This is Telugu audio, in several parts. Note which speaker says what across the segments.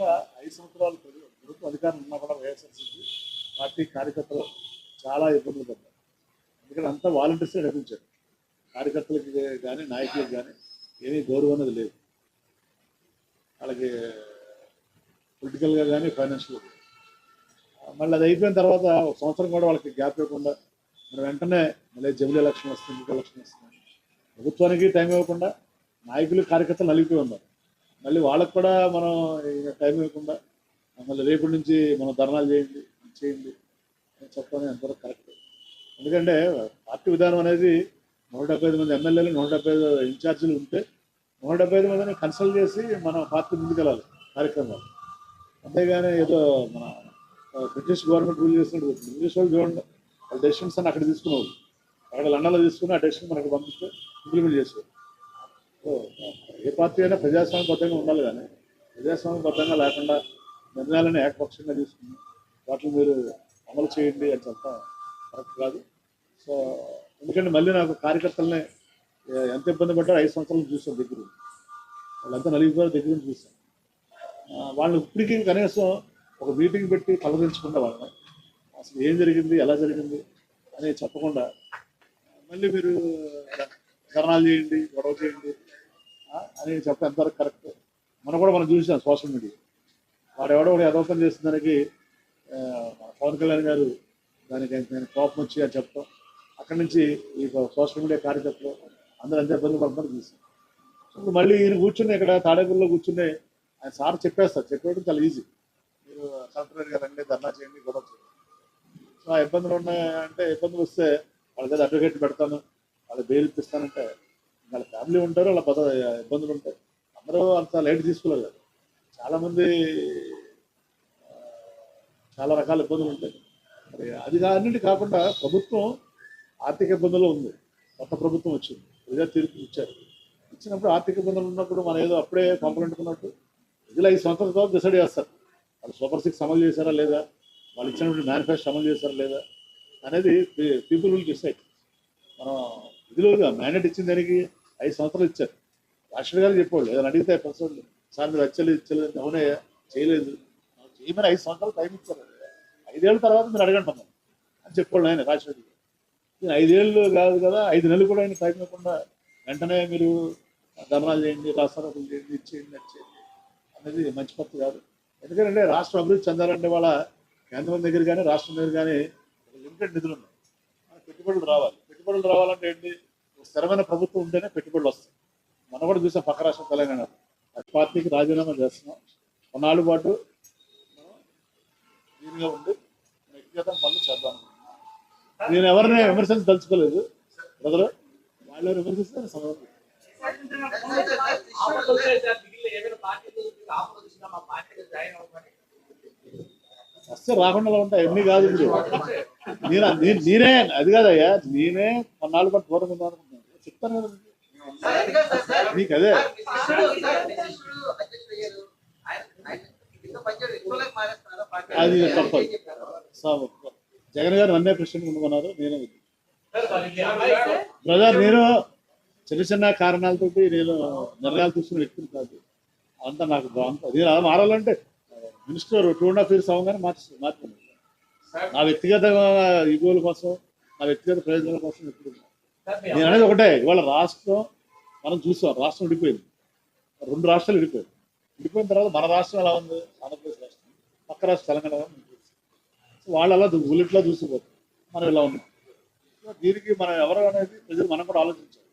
Speaker 1: ముఖ్యంగా ఐదు సంవత్సరాలు ప్రభుత్వ అధికారం ఉన్నా కూడా వైఎస్ఆర్సీపీ పార్టీ కార్యకర్తలు చాలా ఇబ్బందులు పడ్డారు. ఎందుకంటే అంతా వాలంటీర్స్ నడిపించారు కార్యకర్తలకి కానీ నాయకులకు కానీ ఏమీ గౌరవం అనేది లేదు. వాళ్ళకి పొలిటికల్గా కానీ ఫైనాన్షియల్గా మళ్ళీ అది అయిపోయిన తర్వాత ఒక సంవత్సరం కూడా వాళ్ళకి గ్యాప్ ఇవ్వకుండా మరి వెంటనే మళ్ళీ జమిలీ ఎలక్షన్ వస్తుంది ఇంకొక ఎలక్షన్ వస్తుంది. ప్రభుత్వానికి టైం ఇవ్వకుండా నాయకులు కార్యకర్తలు నలిగిపోయి ఉన్నారు. మళ్ళీ వాళ్ళకు కూడా మనం టైం ఇవ్వకుండా మళ్ళీ రేపటి నుంచి మనం ధర్నాలు చేయండి చేయండి అని చెప్పడం ఎంతవరకు కరెక్ట్. ఎందుకంటే పార్టీ విధానం అనేది నూట డెబ్బై ఐదు మంది ఎమ్మెల్యేలు నూట డెబ్బై ఐదు ఇన్ఛార్జీలు ఉంటే నూట డెబ్బై ఐదు మందిని కన్సల్ట్ చేసి మనం పార్టీ ముందుకెళ్ళాలి కార్యక్రమాలు. అంతేగాని ఏదో మన బ్రిటిష్ గవర్నమెంట్ రూల్ చేసినట్టు బ్రిటిష్ వాళ్ళు చూడండి వాళ్ళ డెసిషన్స్ అని అక్కడ తీసుకునేవాళ్ళు. అక్కడ లండన్లో తీసుకుని ఆ డెసిషన్ మనకి పంపిస్తే ఇంప్లిమెంట్ చేసేవారు ఏ పార్టీ అయినా ప్రజాస్వామ్యబద్ధంగా ఉండాలి కానీ ప్రజాస్వామ్యబద్ధంగా లేకుండా నిర్ణయాలను ఏకపక్షంగా తీసుకుని వాటిని మీరు అమలు చేయండి అని చెప్పడం కరెక్ట్ కాదు. సో ఎందుకంటే మళ్ళీ నాకు కార్యకర్తలని ఎంత ఇబ్బంది పడ్డారో ఐదు సంవత్సరాలు చూసాను దగ్గర వాళ్ళంతా నలిగిపోయారు దగ్గర నుంచి చూసాను వాళ్ళు ఇప్పటికీ కనీసం ఒక మీటింగ్ పెట్టి కలరించకుండా వాళ్ళని అసలు ఏం జరిగింది ఎలా జరిగింది అని చెప్పకుండా మళ్ళీ మీరు ధర్నాలు చేయండి గొడవ చేయండి. అని చెప్పడం ఎంతవరకు కరెక్ట్ మనం కూడా మనం చూసాం సోషల్ మీడియా. వాడెవడో కూడా ఒకడు పని చేసిన దానికి పవన్ కళ్యాణ్ గారు దానికి నేను కోపం వచ్చి అని చెప్పడం అక్కడి నుంచి ఈ సోషల్ మీడియా కార్యకర్తలు అందరూ ఎంత ఇబ్బంది పడతారు చూసాం. ఇప్పుడు మళ్ళీ ఈయన కూర్చుని ఇక్కడ తాడేపల్లిలో కూర్చుని ఆయన సార్ చెప్పేస్తారు. చెప్పేయడం చాలా ఈజీ మీరు కలెక్టర్ గారు రండి ధర్నా చేయండి గొడవ చేయండి సో ఆ ఇబ్బందులు ఉన్నాయంటే ఇబ్బందులు వస్తే వాళ్ళ దగ్గర అడ్వకేట్ పెడతాను. వాళ్ళు బెయిల్ ఇప్పిస్తానంటే వాళ్ళ ఫ్యామిలీ ఉంటారు వాళ్ళ పద ఇబ్బందులు ఉంటాయి. అందరూ అంత లైట్ తీసుకోలేరు కదా చాలామంది చాలా రకాల ఇబ్బందులు ఉంటాయి. మరి అది అన్నింటి కాకుండా ప్రభుత్వం ఆర్థిక ఇబ్బందులు ఉంది. కొత్త ప్రభుత్వం వచ్చింది. ప్రజా తీర్పు ఇచ్చారు. ఇచ్చినప్పుడు ఆర్థిక ఇబ్బందులు ఉన్నప్పుడు మనం ఏదో అప్పుడే పంపలంటుకున్నట్టు ప్రజలు ఐదు సంవత్సరాల తర్వాత డిసైడ్ చేస్తారు. వాళ్ళు సూపర్ సిక్స్ అమలు చేశారా లేదా? వాళ్ళు ఇచ్చినప్పుడు మేనిఫెస్టో అమలు చేశారా లేదా? అనేది పీపుల్ విల్ డిసైడ్ మనం ఇదిలోగా మ్యాండేట్ ఇచ్చిన దానికి ఐదు సంవత్సరాలు ఇచ్చారు. రాష్ట్ర గారు చెప్పాడు ఏదైనా అడిగితే ప్రస్తుతం సార్ మీరు వచ్చలేదు ఇచ్చలేదు అవునే చేయలేదు. చేయమని ఐదు సంవత్సరాలు టైం ఇచ్చారు. ఐదేళ్ళ తర్వాత మీరు అడగండి మనం అని చెప్పాడు ఆయన రాష్ట్రపతి నేను ఐదేళ్ళు కాదు కదా ఐదు నెలలు కూడా ఆయన టైం ఇవ్వకుండా వెంటనే మీరు ధర్నాలు చేయండి రాష్ట్రాలు చేయండి ఇచ్చేయండి చేయండి అది చేయండి అనేది మంచి పద్ధతి కాదు. ఎందుకంటే రాష్ట్రం అభివృద్ధి చెందాలంటే వాళ్ళ కేంద్రం దగ్గర కానీ రాష్ట్రం దగ్గర కానీ లిమిటెడ్ నిధులు ఉన్నాయి. పెట్టుబడులు రావాలి. పెట్టుబడులు రావాలంటే ఏంటి? స్థిరమైన ప్రభుత్వం ఉంటేనే పెట్టుబడులు వస్తాయి. మనం కూడా చూసాం పక్క రాష్ట్రం తెలంగాణ. పార్టీకి రాజీనామా చేస్తున్నాం. కొన్నాళ్ళు పాటు దీనిగా ఉండి వ్యక్తిగత పనులు చేద్దాం నేను ఎవరిని విమర్శించి తలుచుకోలేదు. బ్రదర్ వాళ్ళు విమర్శిస్తే సమయం వస్తే రాకుండా ఉంటాయి ఎన్ని కాదు ఇప్పుడు నేను? నేను- నేనే అది కాదయ్యా. నేనే కొన్నాళ్ళు కూడా దూరం ఉందా అనుకుంటున్నాను చెప్తాను కదా నీకు అదే. అది తప్పదు. సో, జగన్ గారు అన్నే ప్రెసిడెంట్ ఉండమన్నారు నేనే బ్రదర్ నేను చిన్న చిన్న కారణాలతోటి నేను నిర్ణయాలు తీసుకున్న వ్యక్తిని కాదు. అంతా నాకు అంత నేను అలా మారాలంటే minister two and half years అవగానే మార్చి మార్చండి నా వ్యక్తిగత ఈగోల కోసం నా వ్యక్తిగత ప్రయోజనాల కోసం ఎప్పుడు నేను అనేది ఒకటే ఇవాళ రాష్ట్రం మనం చూసాం రాష్ట్రం విడిపోయింది. రెండు రాష్ట్రాలు విడిపోయాయి. విడిపోయిన తర్వాత మన రాష్ట్రం ఎలా ఉంది? ఆంధ్రప్రదేశ్ రాష్ట్రం. పక్క రాష్ట్రం తెలంగాణ? సో వాళ్ళు అలా బుల్లెట్లా చూసిపోతారు. మనం ఇలా ఉన్నాం? దీనికి మనం ఎవరు అనేది ప్రజలు మనం కూడా ఆలోచించాలి.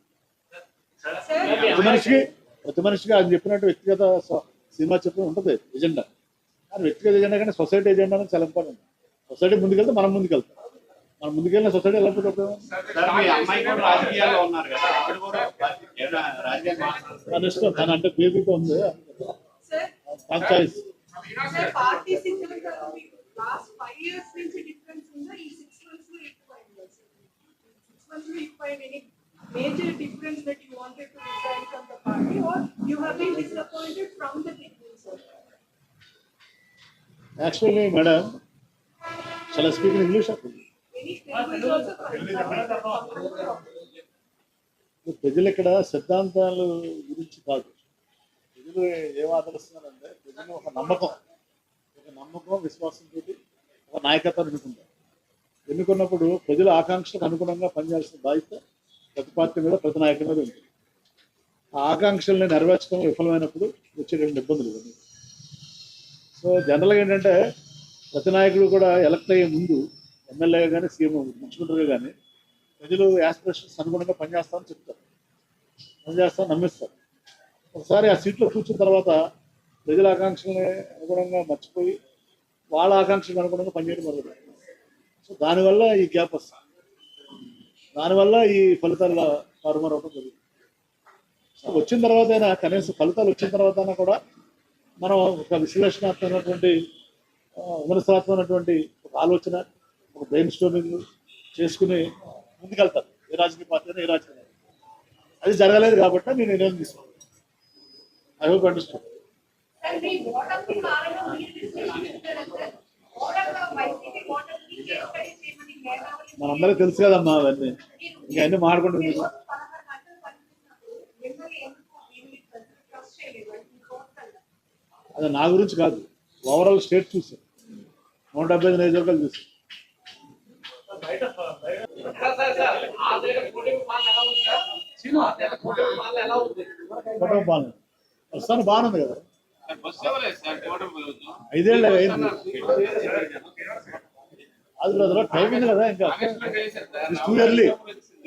Speaker 1: ప్రతి మనిషికి ప్రతి మనిషికి ఆయన చెప్పినట్టు వ్యక్తిగత సినిమా చెప్పిన ఉంటుంది ఎజెండా. కానీ వ్యక్తిగత ఎజెండా కానీ సొసైటీ ఎజెండా అనేది చాలా ఇంపార్టెంట్. సొసైటీ ముందుకెళ్తే మనం ముందుకెళ్తాం. మనం ముందుకెళ్ళిన సొసైటీ ఎలా ఉంటుంది
Speaker 2: సార్ మీ అమ్మాయి కూడా రాజకీయాల్లో ఉన్నారు కదా ఆవిడ కూడా ఏదైనా రాజకీయాలు మాట్లాడుతున్నారు
Speaker 1: తన అంటే బేబీతో ఉంది.
Speaker 3: సార్
Speaker 1: తన చాయిస్.
Speaker 3: సార్ పార్టీ సిద్ధాంతం మీకు లాస్ట్ ఫైవ్ ఇయర్స్ నుంచి డిఫరెన్స్ ఉందా? ఈ సిక్స్ మంత్స్లో ఎక్కువైందా సార్? సిక్స్ మంత్స్లో ఎక్కువైంది. ఎనీ మేజర్
Speaker 1: చాలా స్పీక్ ఇంగ్లీష్ ప్రజలు ఇక్కడ సిద్ధాంతాలు గురించి కాదు. ప్రజలు ప్రజలకు ఏం ఆదరిస్తున్నారంటే ప్రజలు ఒక నమ్మకం ఒక నమ్మకం విశ్వాసంతో ఒక నాయకత్వం ఎన్నుకుంటారు. ఎన్నుకున్నప్పుడు ప్రజల ఆకాంక్షలకు అనుగుణంగా పనిచేయాల్సిన బాధ్యత ప్రతి పార్టీ మీద ప్రతి నాయకుడి మీద ఉంటుంది. ఆ ఆకాంక్షల్ని నెరవేర్చడం విఫలమైనప్పుడు వచ్చేటువంటి ఇబ్బందులు. ఇవన్నీ సో జనరల్గా ఏంటంటే ప్రతి నాయకుడు కూడా ఎలక్ట్ అయ్యే ముందు ఎమ్మెల్యేగా కానీ సీఎం ముఖ్యమంత్రిగా కానీ ప్రజలు యాస్పిరేషన్స్ అనుగుణంగా పనిచేస్తామని చెప్తారు. పనిచేస్తామని నమ్మిస్తారు. ఒకసారి ఆ సీట్లో కూర్చున్న తర్వాత ప్రజల ఆకాంక్షల్ని అనుగుణంగా మర్చిపోయి వాళ్ళ ఆకాంక్షలకు అనుగుణంగా పనిచేయడం మొదలు సో దానివల్ల ఈ గ్యాప్ వస్తుంది. దానివల్ల ఈ ఫలితాల అవడం జరుగుతుంది. సో వచ్చిన తర్వాత అయినా కనీసం ఫలితాలు వచ్చిన తర్వాత అయినా కూడా మనం ఒక విశ్లేషణాత్మకమైనటువంటి విమర్శనాత్మకమైనటువంటి ఒక ఆలోచన ఒక బ్రెయిన్ స్టోమింగ్ చేసుకుని ముందుకెళ్తారు. ఏ రాజకీయ పార్టీ అయినా ఏ రాజకీయ. అది జరగలేదు కాబట్టి నేను నిర్ణయం తీసుకున్నాను ఐ హోప్ అండర్స్టాండ్ మనందరికీ తెలుసు కదమ్మా అవన్నీ. ఇంకా అన్ని మాట్లాడుకుంటుంది అది నా గురించి కాదు. ఓవరాల్ స్టేట్ చూసాను నూట డెబ్బై ఐదు నియోజకవర్గాలు చూసి. కుటుంబ పాలన. ప్రస్తుతానికి బాగానే ఉంది కదా. ఐదేళ్ళు అయింది. అది బ్రదర్ టైం ఉంది కదా ఇంకా.
Speaker 2: ఆగస్టులో చేశారు sir.
Speaker 1: It's too early.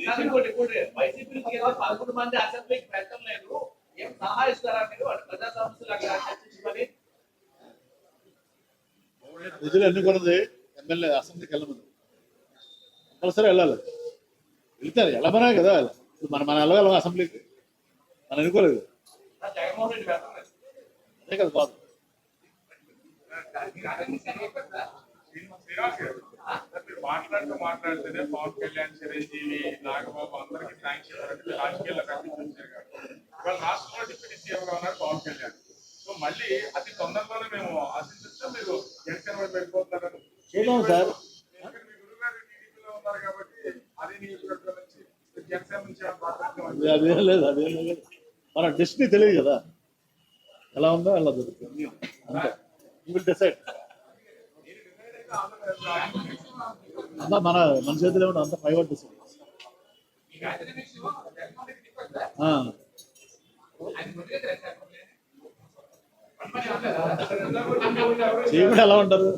Speaker 4: Sir ఇంకోటి ఇంకోటి వైసీపీ నుంచి ఏదో పదకొండు మంది అసెంబ్లీకి పెట్టలేదు ఏం సలహా ఇస్తారా మీరు వాళ్ళు ప్రజా సమస్యలు అక్కడ చర్చించుకొని
Speaker 1: ప్రజలు ఎన్నుకున్నది ఎమ్మెల్యే అసెంబ్లీకి వెళ్ళమని కంపల్సరీ వెళ్ళాలి వెళ్తారు వెళ్ళమనే కదా ఇప్పుడు మనం మనం వెళ్ళగలం అసెంబ్లీకి మనం ఎన్నుకోలేదు
Speaker 4: సార్ జగన్మోహన్ రెడ్డి పెట్టలేదు
Speaker 1: అదే కదా బాధ
Speaker 5: మీరు మాట్లాడుతూ మాట్లాడితేనే పవన్ కళ్యాణ్ చిరంజీవి నాగబాబు అందరికి థ్యాంక్స్ చెప్పారంటే రాజకీయాల్లో కనిపించారు కాబట్టి ఇవాళ రాష్ట్రంలో డిప్యూటీ సీఎం గా ఉన్నారు పవన్ కళ్యాణ్ సో మళ్ళీ అతి తొందరలోనే మేము ఆశించచ్చు? మీరు జనసేన వైపు వెళ్ళిపోతున్నారని
Speaker 1: చూద్దాం సార్.
Speaker 5: అదే
Speaker 1: లేదు అదేం లేదు. మన డెస్టినీ తెలియదు కదా. ఎలా ఉందో అలా దొరుకుతుంది. అంతే. యూ విల్ డిసైడ్ అంతా మన మన చేతిలో అంత ప్రైవేట్ డిసైడ్ చీమలు ఎలా ఉంటారు?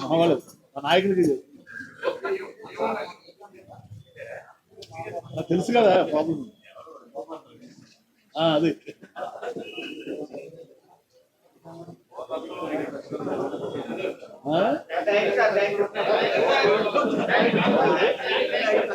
Speaker 1: మామూలు మా నాయకుడికి నాకు తెలుసు కదా ప్రాబ్లం అది. ఆ?